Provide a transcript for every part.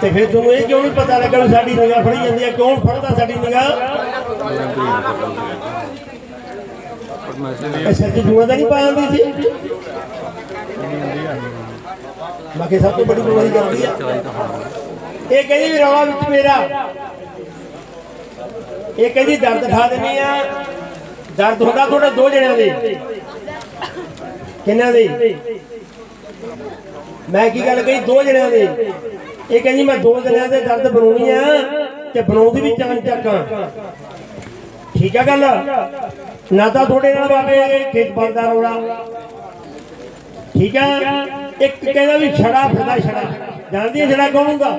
ਤੇ ਫਿਰ ਤੁਹਾਨੂੰ ਇਹ ਕਿਉਂ ਨਹੀਂ ਪਤਾ ਲੱਗਾ ਸਾਡੀ ਨਿਗਾਹ ਫੜੀ ਜਾਂਦੀ ਹੈ ਕੌਣ ਫੜਦਾ ਸਾਡੀ ਨਿਗਾਹ ਇਹ ਸਿਰ 'ਚ ਤਾਂ ਨਹੀਂ ਪਾ ਸੀ? ਬਾਕੀ ਸਭ ਤੋਂ ਬੜੀ ਬਿਮਾਰੀ ਕਰਦੀ ਆ। ਇਹ ਕਹਿੰਦੀ ਵੀ ਰੌਲਾ ਵਿੱਚ ਮੇਰਾ। ਇਹ ਕਹਿੰਦੀ ਦਰਦ ਖਾ ਦਿੰਦੀ ਆ। ਦਰਦ ਹੁੰਦਾ ਤੁਹਾਡੇ ਦੋ ਜਣਿਆਂ ਦੇ। ਕਿੰਨਾਂ ਦੇ? ਮੈਂ ਕੀ ਗੱਲ ਕਹੀ? ਦੋ ਜਣਿਆਂ ਦੇ। ਇਹ ਕਹਿੰਦੀ ਮੈਂ ਦੋ ਜਣਿਆਂ ਦੇ ਦਰਦ ਬਣਾਉਣੀ ਆ ਤੇ ਬਣਾਉਂਦੀ ਵੀ ਚਾਂ ਚੱਕਾਂ। ਠੀਕ ਆ ਗੱਲ? ਨਾ ਤਾਂ ਤੁਹਾਡੇ ਨਾਲ ਬਾਬੇ ਖੇਤ ਬਣਦਾ ਰੋਲਾ। ਠੀਕ ਹੈ ਇੱਕ ਕਹਿੰਦਾ ਵੀ ਛੜਾ ਫਿਰਦਾ ਛੜਾ। ਜਾਣਦੀ ਛੜਾ ਕੌਣ ਹੁੰਦਾ?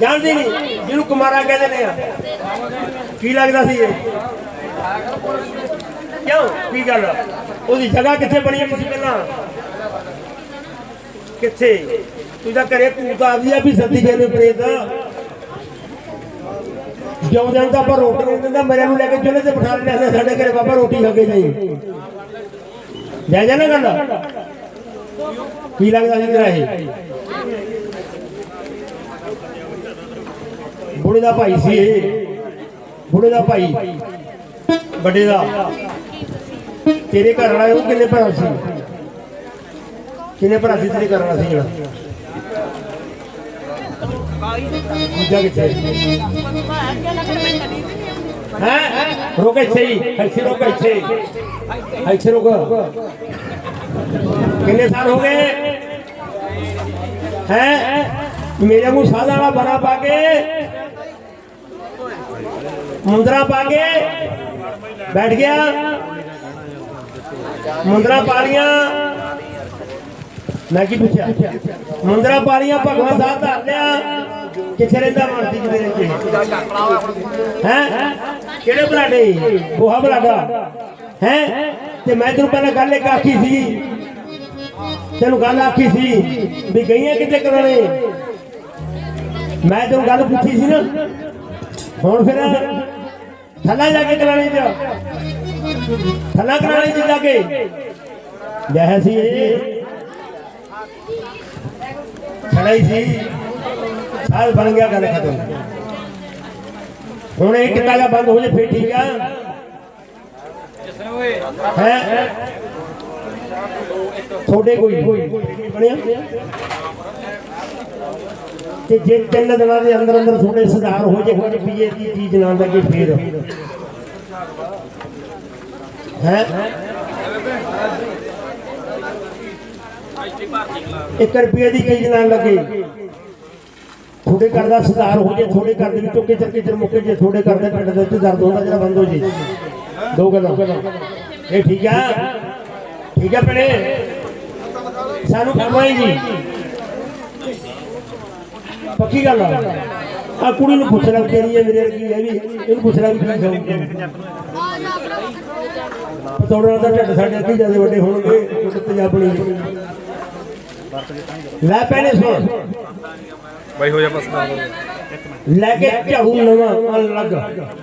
ਜਾਣਦੀ ਨਹੀਂ। ਜਿਹਨੂੰ ਕੁਮਾਰਾ ਕਹਿੰਦੇ ਨੇ ਆ। ਕੀ ਲੱਗਦਾ ਸੀ ਇਹ? ਕਿਉਂ? ਕੀ ਗੱਲ ਉਹਦੀ ਜਗ੍ਹਾ ਕਿੱਥੇ ਬਣੀ ਹੋਈ ਸੀ ਪਹਿਲਾਂ? ਕਿੱਥੇ? ਤੂੰ ਤਾਂ ਘਰੇ ਭੂਤ ਆ ਆ ਵੀ ਸੱਦੀ ਗਏ ਨੇ ਪ੍ਰੇਤ। ਜਿਉਂ ਤਾਂ ਆਪਾਂ ਰੋਟੀ ਨਹੀਂ ਦਿੰਦਾ, ਮੇਰੇ ਨੂੰ ਲੈ ਕੇ ਚੁੱਲ੍ਹੇ ਤੇ ਬਿਠਾ ਲੈਂਦੇ ਸਾਡੇ ਘਰੇ ਬਾਬਾ ਰੋਟੀ ਖਾ ਕੇ ਜਾਈ ਲੈ ਜਾ ਨਾ ਗੱਲ? ਕੀ ਲੱਗਦਾ ਸੀ ਤੇਰਾ ਇਹ? ਬੁੜੇ ਦਾ ਭਾਈ ਸੀ ਇਹ। ਬੁੜੇ ਦਾ ਭਾਈ। ਵੱਡੇ ਦਾ। ਤੇਰੇ ਘਰ ਵਾਲਾ ਉਹ ਕਿੰਨੇ ਭਰਾ ਸੀ ਕਿੰਨੇ ਭਰਾ ਸੀ ਤੇਰੇ ਘਰ ਵਾਲਾ ਸੀ ਜਿਹੜਾ ਦੂਜਾ ਕਿੱਥੇ ਹੈ ਰੁਕ ਇੱਥੇ ਹੀ ਇੱਥੇ ਰੁਕ ਇੱਥੇ ਇੱਥੇ ਰੁਕ ਕਿੰਨੇ ਸਾਲ ਹੋ ਗਏ ਹੈ ਮੇਰੇ ਮੂੰਹ ਸਾਦਾ ਵਾਲਾ ਬਣਾ ਪਾ ਕੇ ਮੁੰਦਰਾ ਪਾ ਕੇ ਬੈਠ ਗਿਆ ਮੁੰਦਰਾ ਪਾ ਮੈਂ ਕੀ ਪੁੱਛਿਆ? ਮੁੰਦਰਾ ਪਾ ਭਗਵਾਨ ਸਾਹਿਬ ਧਰ ਲਿਆ। ਕਿੱਥੇ ਰਹਿੰਦਾ ਮਰਦੀ ਜੀ ਮੇਰੇ ਚ ਹੈ? ਕਿਹੜੇ ਬਲਾਡੇ ਬੋਹਾ ਬਲਾਡਾ ਹੈ? ਤੇ ਮੈਂ ਤੈਨੂੰ ਪਹਿਲਾਂ ਗੱਲ ਇੱਕ ਆਖੀ ਸੀ। ਤੈਨੂੰ ਗੱਲ ਆਖੀ ਸੀ ਵੀ ਗਈਆਂ ਕਿਤੇ ਕਰਾਣੇ ਮੈਂ ਤੈਨੂੰ ਗੱਲ ਪੁੱਛੀ ਸੀ ਨਾ। ਹੁਣ ਫਿਰ ਥੱਲਾ ਜਾ ਕੇ ਕਰਾਣੇ ਚ। ਥੱਲਾ ਕਰਾਣੇ ਚ ਕੇ। ਜਹ ਸੀ। ਛੜਾਈ ਸੀ। ਸਾਲ ਬਣ ਗਿਆ ਗੱਲ ਖਤਮ। ਹੁਣ ਇਹ ਕਿੱਤਾ ਬੰਦ ਹੋ ਜੇ, ਫੇਰ ਠੀਕ ਆ। ਹੈ? ਤੁਹਾਡੇ ਕੋਈ? ਬਣਿਆ? ਤੇ ਜੇ ਤਿੰਨ ਦਿਨਾਂ ਦੇ ਅੰਦਰ ਅੰਦਰ ਤੁਹਾਡੇ ਸੁਧਾਰ ਹੋ ਜੇ ਕੁਝ ਪੀਏ ਦੀ ਚੀਜ਼ ਨਾ ਲੱਗੇ ਫੇਰ। ਹੈ। ਇੱਕ ਰੁਪਏ ਦੀ ਕਈ ਨਾ ਲੱਗੇ। ਤੁਹਾਡੇ ਘਰ ਦਾ ਸੁਧਾਰ ਹੋ ਜੇ, ਤੁਹਾਡੇ ਘਰ ਦੇ ਵਿੱਚੋਂ ਕਿਚਰ ਕਿਚਰ ਮੁੱਕੇ ਜੇ, ਤੁਹਾਡੇ ਘਰ ਦੇ ਪਿੰਡ ਦੇ ਉੱਤੇ ਦਰਦ ਹੁੰਦਾ, ਜਿਹੜਾ ਬੰਦ ਹੋ ਜੇ। ਦੋ ਗੱਲਾਂ। ਇਹ ਠੀਕ ਆ? ਠੀਕ ਆ ਭੈਣੇ? ਸਾਨੂੰ ਕਮਾਈ ਜੀ। ਪੱਕੀ ਗੱਲ ਆ। ਆ ਕੁੜੀ ਨੂੰ ਪੁੱਛ ਲੈ ਤੇਰੀ ਹੈ ਮੇਰੇ ਵਰਗੀ ਹੈ ਵੀ ਇਹਨੂੰ ਪੁੱਛ ਲੈ ਵੀ ਕੀ ਖਾਊਗੀ। ਪਤੌੜਾਂ ਦਾ ਢੱਡ ਸਾਡੇ ਅੱਗੇ ਜ਼ਿਆਦਾ ਵੱਡੇ ਹੋਣਗੇ ਕੁੱਤੇ ਆਪਣੀ ਲੈ ਪੈਣੇ ਸੁਣ। ਬਾਈ ਹੋ ਜਾ ਬਸ ਲੈ ਕੇ ਝਾੜੂ ਨਵਾਂ ਅਲੱਗ